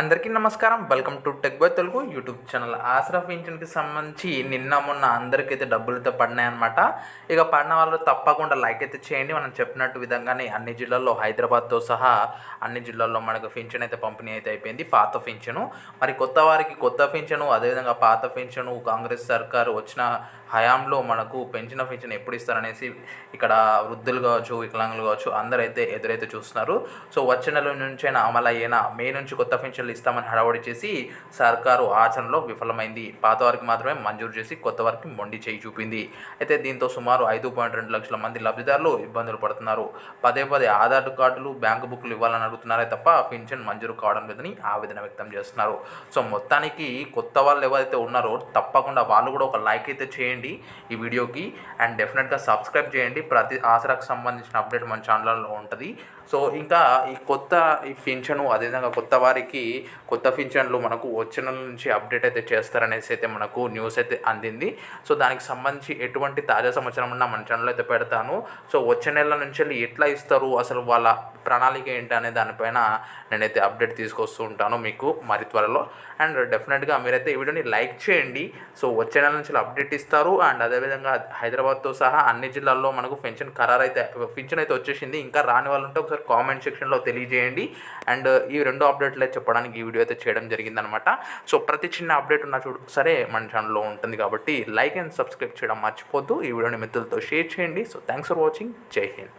అందరికీ నమస్కారం. Welcome to tech boy Telugu YouTube channel Aasara పింఛన్కి సంబంధించి నిన్న మొన్న అందరికైతే డబ్బులతో పడినాయన్నమాట. పడినాయి అనమాట ఇక పడిన వాళ్ళు తప్పకుండా లైక్ అయితే చేయండి. మనం చెప్పినట్టు విధంగానే అన్ని జిల్లాల్లో హైదరాబాద్తో సహా అన్ని జిల్లాల్లో మనకు పింఛన్ అయితే పంపిణీ అయితే అయిపోయింది. పాత పింఛను. మరి కొత్త వారికి కొత్త పింఛను అదేవిధంగా పాత పింఛను కాంగ్రెస్ సర్కారు వచ్చిన హయాంలో మనకు పెంచిన పింఛన్ ఎప్పుడు ఇస్తారనేసి ఇక్కడ వృద్ధులు కావచ్చు వికలాంగులు కావచ్చు అందరైతే ఎదురైతే చూస్తున్నారు. సో వచ్చే నెల నుంచైనా అమలు అయ్యేనా మే నుంచి కొత్త హాస్టల్ ఇస్తామని హడావడి చేసి సర్కారు ఆచరణలో విఫలమైంది. పాత వారికి మాత్రమే మంజూరు చేసి కొత్త వారికి మొండి చేయి చూపింది. అయితే దీంతో సుమారు ఐదు పాయింట్ రెండు లక్షల మంది లబ్ధిదారులు ఇబ్బందులు పడుతున్నారు. పదే పదే ఆధార్ కార్డులు బ్యాంకు బుక్లు ఇవ్వాలని అడుగుతున్నారే తప్ప పింఛన్ మంజూరు కావడం లేదని ఆవేదన వ్యక్తం చేస్తున్నారు. సో మొత్తానికి కొత్త వాళ్ళు ఎవరైతే ఉన్నారో తప్పకుండా వాళ్ళు కూడా ఒక లైక్ అయితే చేయండి ఈ వీడియోకి. అండ్ డెఫినెట్గా సబ్స్క్రైబ్ చేయండి. ప్రతి ఆసరాకు సంబంధించిన అప్డేట్ మన ఛానల్లో ఉంటుంది. సో ఇంకా ఈ కొత్త ఈ పింఛను అదేవిధంగా కొత్త వారికి కొత్త పింఛన్లు మనకు వచ్చిన నెల నుంచి అప్డేట్ అయితే చేస్తారనేసి అయితే మనకు న్యూస్ అయితే అందింది. సో దానికి సంబంధించి ఎటువంటి తాజా సమాచారం ఉన్నా మన ఛానల్లో అయితే పెడతాను. సో వచ్చే నెల నుంచి వెళ్ళి ఎట్లా ఇస్తారు అసలు వాళ్ళ ప్రణాళిక ఏంటి అనే దానిపైన నేనైతే అప్డేట్ తీసుకొస్తూ ఉంటాను మీకు మరి త్వరలో. అండ్ డెఫినెట్గా మీరైతే ఈ వీడియోని లైక్ చేయండి. సో వచ్చే నెల నుంచి అప్డేట్ ఇస్తారు. అండ్ అదేవిధంగా హైదరాబాద్తో సహా అన్ని జిల్లాల్లో మనకు పెన్షన్ ఖరారు అయితే పెన్షన్ అయితే వచ్చేసింది. ఇంకా రాని వాళ్ళు ఉంటే ఒకసారి కామెంట్ సెక్షన్లో తెలియజేయండి. అండ్ ఈ రెండు అప్డేట్లు చెప్పడం తెలుసుకోవడానికి ఈ వీడియో అయితే చేయడం జరిగిందనమాట. సో ప్రతి చిన్న అప్డేట్ ఉన్న చూడు సరే మన ఛానల్లో ఉంటుంది కాబట్టి లైక్ అండ్ సబ్స్క్రైబ్ చేయడం మర్చిపోద్దు. ఈ వీడియోని మిత్రులతో షేర్ చేయండి. సో థ్యాంక్స్ ఫర్ వాచింగ్ జై హింద్.